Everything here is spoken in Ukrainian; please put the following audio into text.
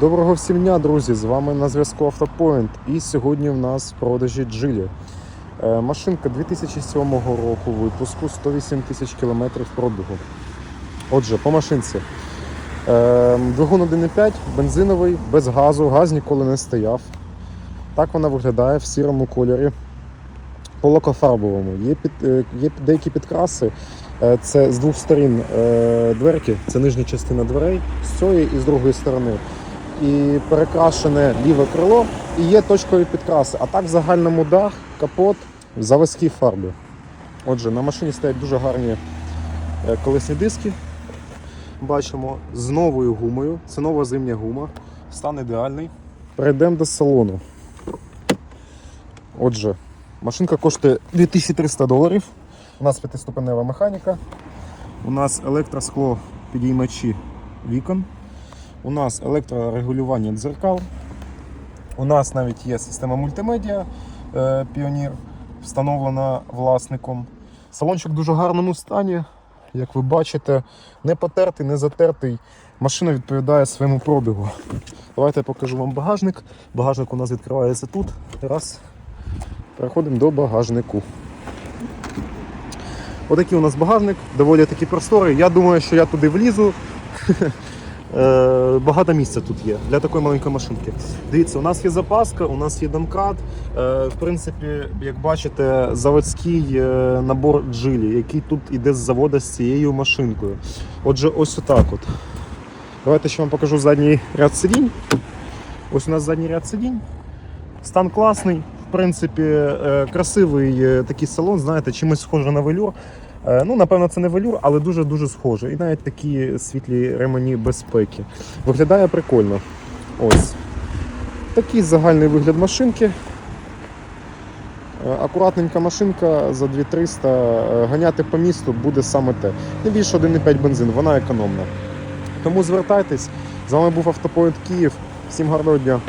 Доброго всім дня, друзі! З вами на зв'язку Автопоінт. І сьогодні в нас в продажі Джилі. Е, Машинка 2007 року випуску, 108 тисяч кілометрів пробігу. Отже, по машинці. Е, Двигун 1.5, бензиновий, без газу, газ ніколи не стояв. Так вона виглядає в сірому кольорі. По лакофарбовому. Є, під, е, є деякі підкраси. Це з двох сторін дверки, це нижня частина дверей, з цієї і з другої сторони і перекрашене ліве крило, і є точкові підкраси. А так в загальному дах, капот в заводській фарбі. Отже, на машині стоять дуже гарні е, колесні диски. Бачимо з новою гумою. Це нова зимня гума. Стан ідеальний. Перейдемо до салону. Отже, машинка коштує 2300 доларів. У нас п'ятиступенева механіка. У нас електроскло підіймачі вікон. У нас електрорегулювання дзеркал. У нас навіть є система мультимедіа е, Pioneer, встановлена власником. Салончик в дуже гарному стані. Як ви бачите, не потертий, не затертий. Машина відповідає своєму пробігу. Давайте я покажу вам багажник. Багажник у нас відкривається тут. Раз. Переходимо до багажнику. Отакий у нас багажник, доволі такі простори. Я думаю, що я туди влізу. Е, Багато місця тут є для такої маленької машинки. Дивіться, у нас є запаска, у нас є домкрат. Е, В принципі, як бачите, заводський е, набор джилі, який тут іде з заводу з цією машинкою. Отже, ось отак от. Давайте ще вам покажу задній ряд сидінь. Ось у нас задній ряд сидінь. Стан класний. В принципі, красивий такий салон, знаєте, чимось схоже на велюр. Е, Ну, напевно, це не велюр, але дуже-дуже схоже. І навіть такі світлі ремені безпеки. Виглядає прикольно. Ось. Такий загальний вигляд машинки. Е, Акуратненька машинка за 2300. Е, Ганяти по місту буде саме те. Не більше 1,5 бензин, вона економна. Тому звертайтесь. З вами був Автопоінт Київ. Всім гарного дня!